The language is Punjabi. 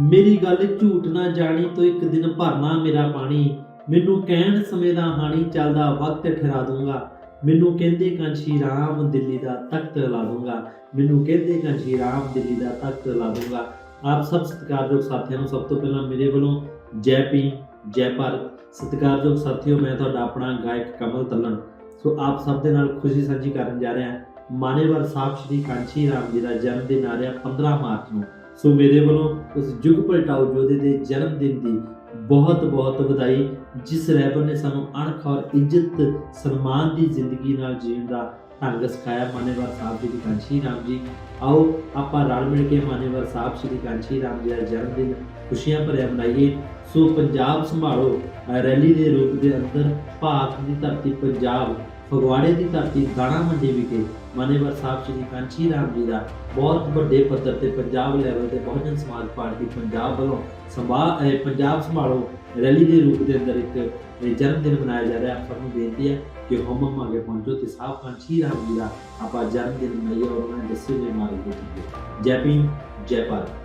ਮੇਰੀ ਗੱਲ ਝੂਠ ਨਾ ਜਾਣੀ ਤੂੰ ਇੱਕ ਦਿਨ ਭਰਨਾ ਮੇਰਾ ਪਾਣੀ। ਮੈਨੂੰ ਕਹਿਣ ਸਮੇਂ ਦਾ ਹਾਣੀ ਚੱਲਦਾ ਵਕਤ ਠਹਿਰਾ ਦੂੰਗਾ। ਮੈਨੂੰ ਕਹਿੰਦੇ ਕਾਂਸ਼ੀ ਰਾਮ ਦਿੱਲੀ ਦਾ ਤਖਤ ਲਾ ਦੂੰਗਾ। ਮੈਨੂੰ ਕਹਿੰਦੇ ਕੰਸ਼ੀ ਰਾਮ ਦਿੱਲੀ ਦਾ ਤਖਤ ਲਾ ਦੂੰਗਾ। ਆਪ ਸਭ ਸਤਿਕਾਰਯੋਗ ਸਾਥੀਆਂ ਨੂੰ ਸਭ ਤੋਂ ਪਹਿਲਾਂ ਮੇਰੇ ਵੱਲੋਂ ਜੈ ਪੀ ਜੈ ਭਾਰਤ। ਸਤਿਕਾਰਯੋਗ ਸਾਥੀਓ, ਮੈਂ ਤੁਹਾਡਾ ਆਪਣਾ ਗਾਇਕ ਕਮਲ ਤੱਲਣ। ਸੋ ਆਪ ਸਭ ਦੇ ਨਾਲ ਖੁਸ਼ੀ ਸਾਂਝੀ ਕਰਨ ਜਾ ਰਿਹਾ। ਹਾਂ ਮਾਨੇਵਰ ਸਾਹਿਬ ਸ਼੍ਰੀ ਕਾਂਚੀ ਰਾਮ ਜੀ ਦਾ ਜਨਮ ਦਿਨ ਆ ਰਿਹਾ 15 ਮਾਰਚ ਨੂੰ। ਸੋ ਮੇਰੇ ਵੱਲੋਂ ਉਸ ਯੁੱਗ ਪਲਟਾਓ ਯੋਧੇ ਦੇ ਜਨਮ ਦਿਨ ਦੀ ਬਹੁਤ ਬਹੁਤ ਵਧਾਈ, ਜਿਸ ਰਹਿਬਰ ਨੇ ਸਾਨੂੰ ਅਣਖ ਔਰ ਇੱਜ਼ਤ, ਸਨਮਾਨ ਦੀ ਜ਼ਿੰਦਗੀ ਨਾਲ ਜੀਣ ਦਾ ਢੰਗ ਸਿਖਾਇਆ। ਮਾਨੇਵਰ ਸਾਹਿਬ ਜੀ ਦੀ ਕਾਂਚੀ ਰਾਮ ਜੀ। ਆਓ, ਆਪਾਂ ਰਲ ਮਿਲ ਕੇ ਮਾਨੇਵਰ ਸਾਹਿਬ ਸ਼੍ਰੀ ਕਾਂਚੀ ਰਾਮ ਜੀ ਦਾ ਜਨਮ ਦਿਨ ਖੁਸ਼ੀਆਂ ਭਰਿਆ ਮਨਾਈਏ। ਸੋ ਪੰਜਾਬ ਸੰਭਾਲੋ, ਰੈਲੀ ਦੇ ਰੂਪ ਦੇ ਅੰਦਰ ਭਾਰਤ ਦੀ ਧਰਤੀ ਪੰਜਾਬ, ਫਗਵਾੜੇ ਦੀ ਧਰਤੀ ਦਾਣਾ ਮੰਡੀ ਵਿਖੇ ਮਾਨੇਵਰ ਸਾਹਿਬ ਸ਼੍ਰੀ ਕਾਂਚੀ ਰਾਮ ਜੀ ਦਾ ਬਹੁਤ ਵੱਡੇ ਪੱਧਰ ਤੇ ਪੰਜਾਬ ਲੈਵਲ ਤੇ ਬਹੁਜਨ ਸਮਾਜ ਪਾਰਟੀ ਪੰਜਾਬ ਵੱਲੋਂ ਸੰਭਾ ਅਹ ਪੰਜਾਬ ਸੰਭਾਲੋ ਰੈਲੀ ਦੇ ਰੂਪ ਦੇ ਅੰਦਰ ਇੱਕ ਜਨਮ ਦਿਨ ਮਨਾਇਆ ਜਾ ਰਿਹਾ। ਹੈ ਸਭ ਨੂੰ ਬੇਨਤੀ ਹੈ ਕਿ ਹਮ ਹਮ ਅੱਗੇ ਪਹੁੰਚੋ ਤੇ ਸਾਹਿਬ ਕਾਂਚੀ ਰਾਮ ਜੀ ਦਾ ਆਪਾਂ ਜਨਮ ਦਿਨ ਮਨਾਈਏ ਔਰ ਉਹਨਾਂ ਦੇ ਦੱਸੇ ਹੋਏ ਮਾਰਗ ਤੇ ਜੈ ਭੀਮ, ਜੈ ਭਾਰਤ।